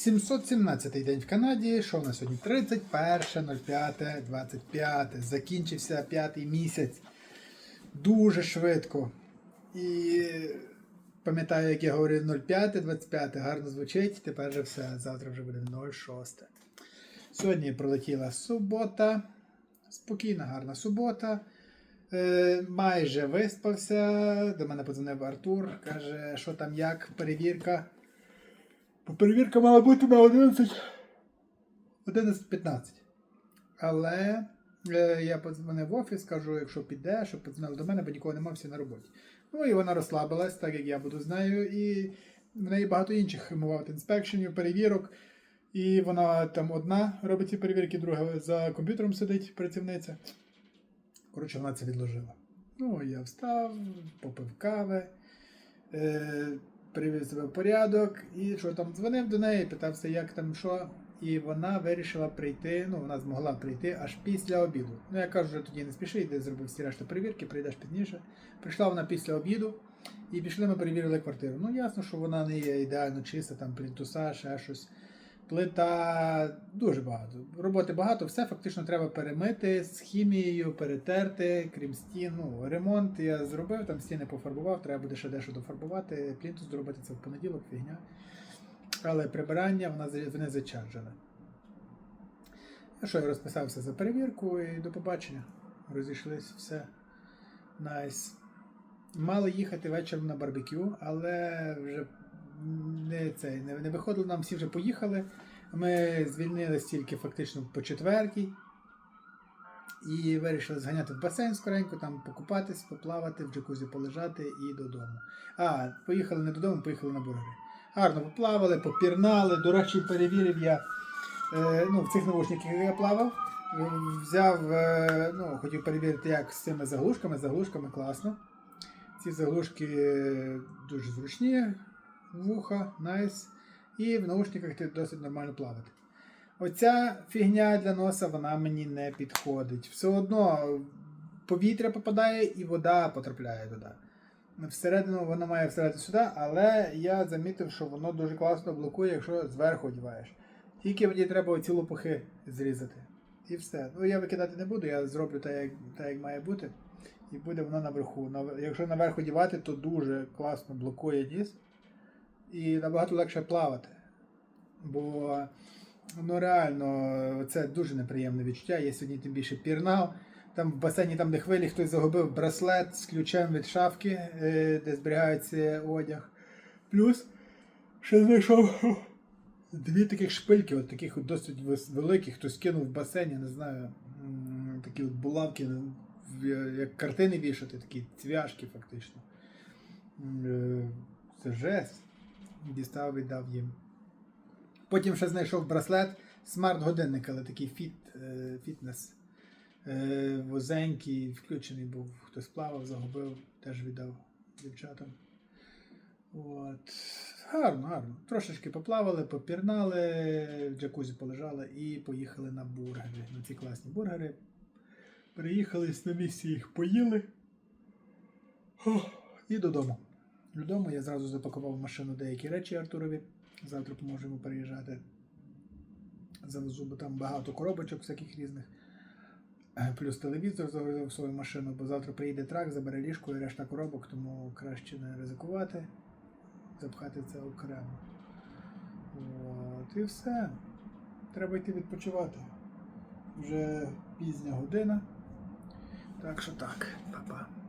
717 день в Канаді. Що в нас сьогодні? 31.05.25. Закінчився п'ятий місяць. Дуже швидко. І пам'ятаю, як я говорив 05.25, гарно звучить. Тепер вже все. Завтра вже буде 06. Сьогодні пролетіла субота. Спокійна, гарна субота. Е, майже виспався. До мене подзвонив Артур. Каже, що там як, перевірка. Перевірка мала бути на 11. 11.15. Але е, я подзвонив в офіс, кажу, якщо піде, щоб подзвонили до мене, бо нікого немає, всі на роботі. Ну і вона розслабилась, так як я буду з нею. І в неї багато інших моват інспекшенів, перевірок. І вона там одна робить ці перевірки, друга за комп'ютером сидить працівниця. Коротше, вона це відложила. Ну, я встав, попив кави, е, привів себе в порядок, і що там дзвонив до неї, питався, як там що. І вона вирішила прийти, ну, вона змогла прийти аж після обіду. Ну, я кажу, що тоді не спіши, йди зробив всі решта перевірки, прийдеш пізніше. Прийшла вона після обіду, і пішли ми перевірили квартиру. Ну, ясно, що вона не є ідеально чиста, там плінтуса, ще щось. Плита дуже багато. Роботи багато, все фактично треба перемити з хімією, перетерти, крім стін. Ну, ремонт я зробив, там стіни пофарбував, треба буде ще дещо дофарбувати. Плінтус зробити це в понеділок, фігня. Але прибирання вона, вони зачарджили. Ну що, я розписався за перевірку і до побачення. Розійшлись, все. Найс. Мали їхати вечором на барбекю, але вже не, цей, не, не виходило, нам всі вже поїхали. Ми звільнились тільки фактично по четвертій. І вирішили зганяти в басейн скоренько, там покупатись, поплавати, в джакузі полежати і додому. А, поїхали не додому, поїхали на бургери. Гарно поплавали, попірнали. До речі, перевірив я е, ну, в цих навушниках я плавав. Взяв, е, ну, хотів перевірити, як з цими заглушками. Заглушками класно. Ці заглушки е, дуже зручні, вуха, найс. І в наушниках ти досить нормально плавати. Оця фігня для носа вона мені не підходить. Все одно повітря попадає і вода потрапляє туди. Всередину вона має всередину сюди, але я замітив, що воно дуже класно блокує, якщо зверху одягаєш. Тільки мені треба ці лопухи зрізати. І все. Ну я викидати не буду, я зроблю так, як, так, як має бути. І буде воно наверху. Якщо наверх одягати, то дуже класно блокує ніс. І набагато легше плавати. Бо ну реально це дуже неприємне відчуття. Я сьогодні тим більше пірнав. Там в басейні, там, де хвилі, хтось загубив браслет з ключем від шафки, е, де зберігається одяг. Плюс ще знайшов дві таких шпильки, от таких от досить великих, хтось кинув в басейн, я не знаю, такі от булавки, ну, як картини вішати, такі цвяшки фактично. Е, Це жесть. Дістав, віддав їм. Потім ще знайшов браслет, смарт-годинник, але такий фіт, е, фітнес. Е, Возенький, включений був, хтось плавав, загубив, теж віддав дівчатам. От. Гарно, гарно. Трошечки поплавали, попірнали, в джакузі полежали і поїхали на бургери. На ці класні бургери. Приїхали на місці їх поїли. Ох, І додому. Додому я зразу запакував машину деякі речі Артурові. Завтра поможемо переїжджати. Завезу, бо там багато коробочок всяких різних. Е, Плюс телевізор загрузив свою машину, бо завтра приїде трак, забере ліжко і решта коробок, тому краще не ризикувати, запхати це окремо. От, і все. Треба йти відпочивати. Вже пізня година. Так що так, па-па.